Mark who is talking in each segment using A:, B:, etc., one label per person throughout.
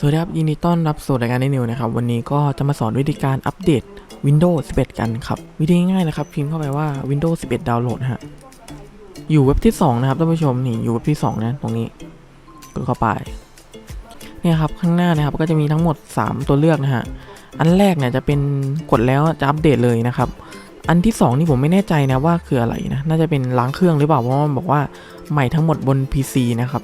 A: สวัสดีครับยินดีต้อนรับสู่รายการนิวนะครับ วันนี้ก็จะมาสอนวิธีการอัปเดต Windows 11 กันครับ วิธีง่ายๆนะครับพิมพ์เข้าไปว่า Windows 11 ดาวน์โหลดฮะอยู่เว็บที่ 2 นะครับท่านผู้ชมนี่อยู่เว็บที่ 2 นะ ตรงนี้กดเข้าไปเนี่ยครับข้างหน้านะครับก็จะมีทั้งหมด 3 ตัวเลือกนะฮะอันแรกเนี่ยจะเป็นกดแล้วจะอัปเดตเลยนะครับ อันที่ 2 นี่ผมไม่แน่ใจนะว่าคืออะไรนะน่าจะเป็นล้างเครื่องหรือเปล่าเพราะมันบอกว่าใหม่ทั้งหมดบน PC นะครับ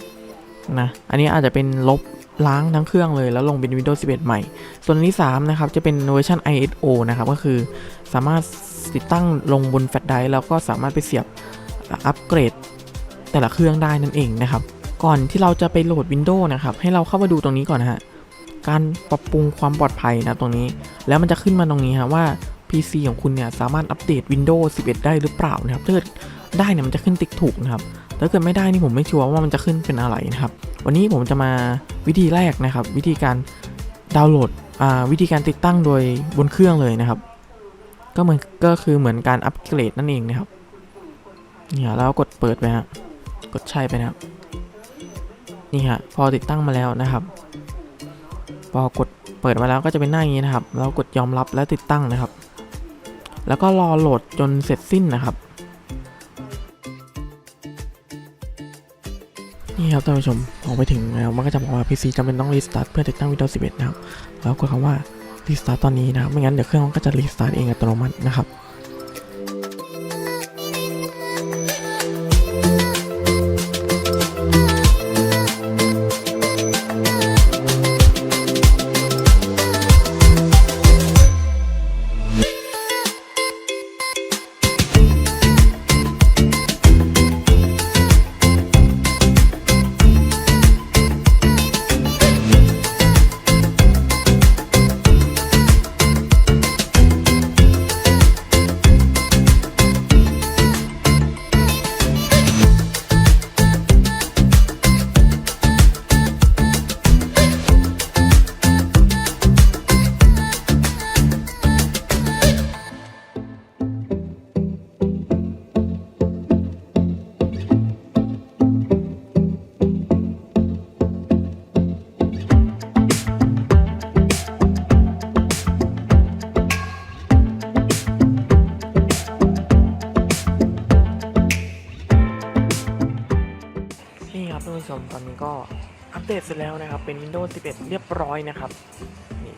A: นะอันนี้อาจจะเป็นลบ ล้างทั้งเครื่องเลยแล้วลงเป็น Windows 11 ใหม่ ส่วนอันที่3นะครับจะเป็นเวอร์ชัน ISO นะครับก็คือสามารถติดตั้งลงบนแฟลชไดรฟ์แล้วก็สามารถไปเสียบอัปเกรด แต่ละเครื่องได้นั่นเองนะครับ ก่อนที่เราจะไปโหลด Windows นะครับให้เราเข้ามาดูตรงนี้ก่อนนะฮะการปรับปรุงความปลอดภัยนะตรงนี้ แล้วมันจะขึ้นมาตรงนี้ฮะว่า PC ของคุณเนี่ยสามารถอัปเดต Windows 11 ได้หรือเปล่านะครับถ้าได้เนี่ยมันจะขึ้นติ๊กถูกนะครับ ถ้าเกิดไม่ได้นี่ผมไม่ชัวร์ว่ามันจะขึ้นเป็นอะไรนะครับ วันนี้ผมจะมาวิธีแรกนะครับ วิธีการดาวน์โหลดอ่าวิธีการติดตั้งโดยบนเครื่องเลยนะครับ ก็เหมือนก็คือเหมือนการอัปเกรดนั่นเองนะครับเนี่ยแล้วกดเปิดไปฮะกดใช่ไปนะครับนี่ฮะพอติดตั้งมาแล้วนะครับ พอกดเปิดมาแล้วก็จะเป็นหน้าอย่างนี้นะครับ แล้วกดยอมรับและติดตั้งนะครับ แล้วก็รอโหลดจนเสร็จสิ้นนะครับ นี่ครับท่านผู้ชมพอไปถึงแล้วมันก็จะบอกว่า PC จำเป็นต้องรีสตาร์ทเพื่อติดตั้ง Windows 11 นะครับ แล้วกดคำว่ารีสตาร์ทตอนนี้นะครับไม่งั้นเดี๋ยวเครื่องมันก็จะรีสตาร์ทเองอัตโนมัตินะครับ ชมตอนนี้ก็อัปเดตเสร็จแล้วนะครับ เป็น Windows 11 เรียบร้อยนะครับนี่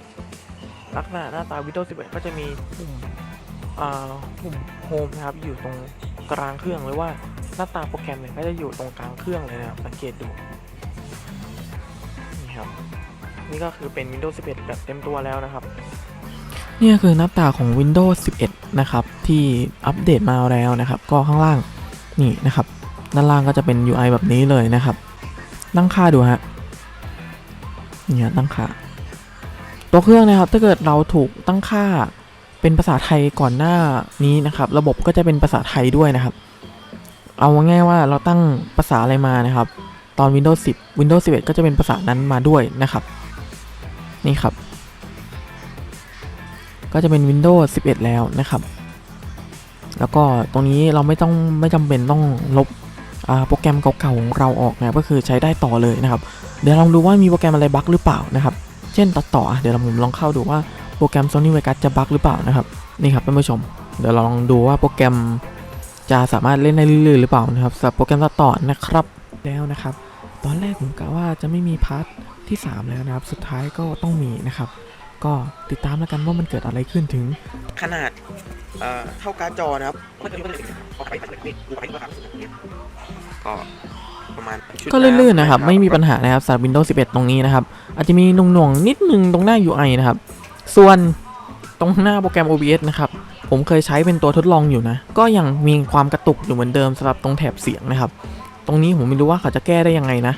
A: ลักษณะหน้าตา Windows 11 ก็จะมีปุ่มอ่าปุ่มโฮมนะครับอยู่ตรงกลางเครื่องหรือว่าหน้าตาโปรแกรมเนี่ยก็จะอยู่ตรงกลางเครื่องเลยนะครับสังเกตดูนี่ครับนี่ก็คือเป็น Windows 11 แบบเต็มตัวแล้วนะครับนี่คือหน้าตาของ Windows 11 นะครับ ที่อัปเดตมาแล้วนะครับ ก็ข้างล่างนี่นะครับ ด้านล่างก็จะเป็น UI แบบนี้เลยนะครับ ตั้งค่าดูฮะเนี่ยตั้งค่า ตัวเครื่องนะครับ ถ้าเกิดเราถูกตั้งค่าเป็นภาษาไทยก่อนหน้านี้นะครับ ระบบก็จะเป็นภาษาไทยด้วยนะครับ เอาง่ายๆว่าเราตั้งภาษาอะไรมานะครับ ตอน Windows 10 Windows 11 ก็จะเป็นภาษานั้นมาด้วยนะครับ นี่ครับ ก็จะเป็น Windows 11 แล้วนะครับ แล้วก็ตรงนี้เราไม่ต้องไม่จำเป็นต้องลบ โปรแกรมเก่าๆของเราออกนะก็คือใช้ได้ต่อเลยนะครับ เดี๋ยวลองดูว่ามีโปรแกรมอะไรบั๊กหรือเปล่านะครับ เช่นตัดต่ออะเดี๋ยวผมลองเข้าดูว่าโปรแกรม Sony Vegas จะบั๊กหรือเปล่านะครับนี่ครับท่านผู้ชม เดี๋ยวลองดูว่าโปรแกรมจะสามารถเล่นได้เรื่อยๆหรือเปล่านะครับสำหรับโปรแกรมตัดต่อนะครับแล้วนะครับ ตอนแรกผมกะว่าจะไม่มีพาร์ทที่ 3 แล้วนะครับ สุดท้ายก็ต้องมีนะครับ ก็ติดตามแล้วกันว่ามันเกิดอะไรขึ้นถึง ขนาดเท่าการ์ดจอนะครับก็ประมาณก็ลื่นๆนะครับ ไม่มีปัญหานะครับสำหรับ Windows 11 ตรงนี้นะครับ อาจจะมีหน่วงๆนิดนึงตรงหน้า UI นะครับ ส่วนตรงหน้าโปรแกรม OBS นะครับ ผมเคยใช้เป็นตัวทดลองอยู่นะ ก็ยังมีความกระตุกอยู่เหมือนเดิมสำหรับตรงแถบเสียงนะครับ ตรงนี้ผมไม่รู้ว่าเขาจะแก้ได้ยังไงนะ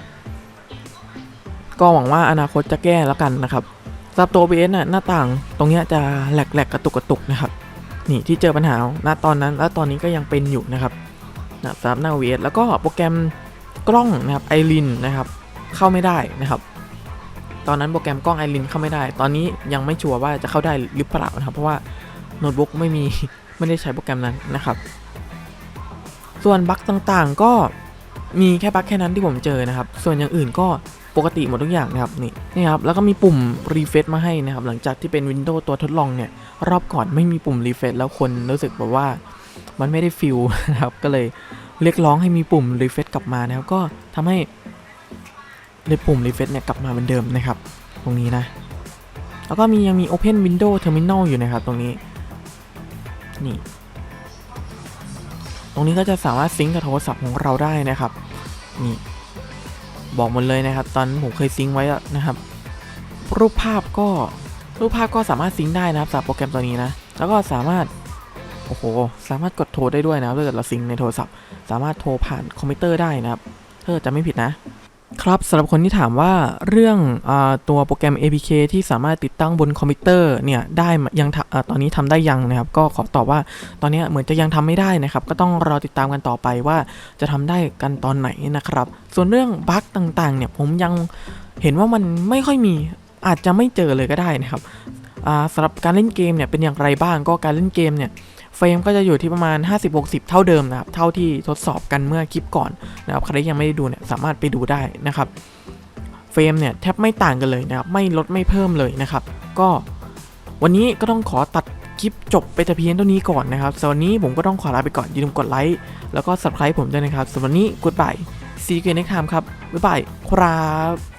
A: ก็หวังว่าอนาคตจะแก้แล้วกันนะครับ สำหรับตัว OBS น่ะหน้าต่างตรงเนี้ยจะแหลกๆกระตุกกระตุกนะครับนี่ที่เจอปัญหาณตอนนั้นและตอนนี้ก็ยังเป็นอยู่นะครับนะสำหรับหน้า OBS แล้วก็โปรแกรมกล้องนะครับไอรินนะครับเข้าไม่ได้นะครับ ตอนนั้นโปรแกรมกล้องไอรินเข้าไม่ได้ ตอนนี้ยังไม่ชัวร์ว่าจะเข้าได้หรือเปล่านะครับ เพราะว่าโน้ตบุ๊กไม่มีไม่ได้ใช้โปรแกรมนั้นนะครับ ส่วนบั๊กต่างๆก็มีแค่บั๊กแค่นั้นที่ผมเจอนะครับ ส่วนอย่างอื่นก็ ปกติหมดทุกอย่างนะครับนี่นี่ครับแล้วก็มีปุ่มรีเฟซมาให้นะครับหลังจากที่เป็น Windows ตัวทดลองเนี่ยรอบก่อนไม่มีปุ่มรีเฟซแล้วคนรู้สึกแบบว่ามันไม่ได้ฟิลนะครับก็เลยเรียกร้องให้มีปุ่มรีเฟซกลับมานะครับก็ทำให้ในปุ่มรีเฟซเนี่ยกลับมาเหมือนเดิมนะครับ ตรงนี้นะ แล้วก็มียังมี Open Window Terminal อยู่นะครับตรงนี้นี่ตรงนี้ก็จะสามารถซิงก์กับโทรศัพท์ของเราได้นะครับนี่ บอกหมดเลยนะครับ ตอนผมเคยซิงไว้นะครับรูปภาพก็รูปภาพก็สามารถซิงได้นะครับสำหรับโปรแกรมตัวนี้นะ แล้วก็สามารถโอ้โหสามารถกดโทรได้ด้วยนะครับถ้าเกิดเราซิงในโทรศัพท์ สามารถโทรผ่านคอมพิวเตอร์ได้นะครับถ้าเกิดจะไม่ผิดนะ ครับสำหรับคนที่ถามว่าเรื่องอตัวโปรแกรม APK ที่สามารถติดตั้งบนคอมพิวเตอร์เนี่ยได้ยังทำอ่าตอนนี้ทำได้ยังนะครับ ก็ขอตอบว่าตอนนี้เหมือนจะยังทำไม่ได้นะครับ ก็ต้องรอติดตามกันต่อไปว่าจะทำได้กันตอนไหนนะครับ ส่วนเรื่องบั๊กต่างๆเนี่ยผมยังเห็นว่ามันไม่ค่อยมีอาจจะไม่เจอเลยก็ได้นะครับสำหรับการเล่นเกมเนี่ยเป็นอย่างไรบ้างก็การเล่นเกมเนี่ย เฟรมก็จะอยู่ที่ประมาณ 50-60 เท่าเดิมนะครับ เท่าที่ทดสอบกันเมื่อคลิปก่อนนะครับ ใครที่ยังไม่ได้ดูเนี่ยสามารถไปดูได้นะครับ เฟรมเนี่ยแทบไม่ต่างกันเลยนะครับ ไม่ลดไม่เพิ่มเลยนะครับ ก็วันนี้ก็ต้องขอตัดคลิปจบไปแต่เพียงเท่านี้ก่อนนะครับสำหรับวันนี้ผมก็ต้องขอลาไปก่อน อย่าลืมกดไลค์ แล้วก็ subscribe ผมด้วยนะครับสำหรับวันนี้ goodbye see you again next time ครับ บ๊ายบาย ครับ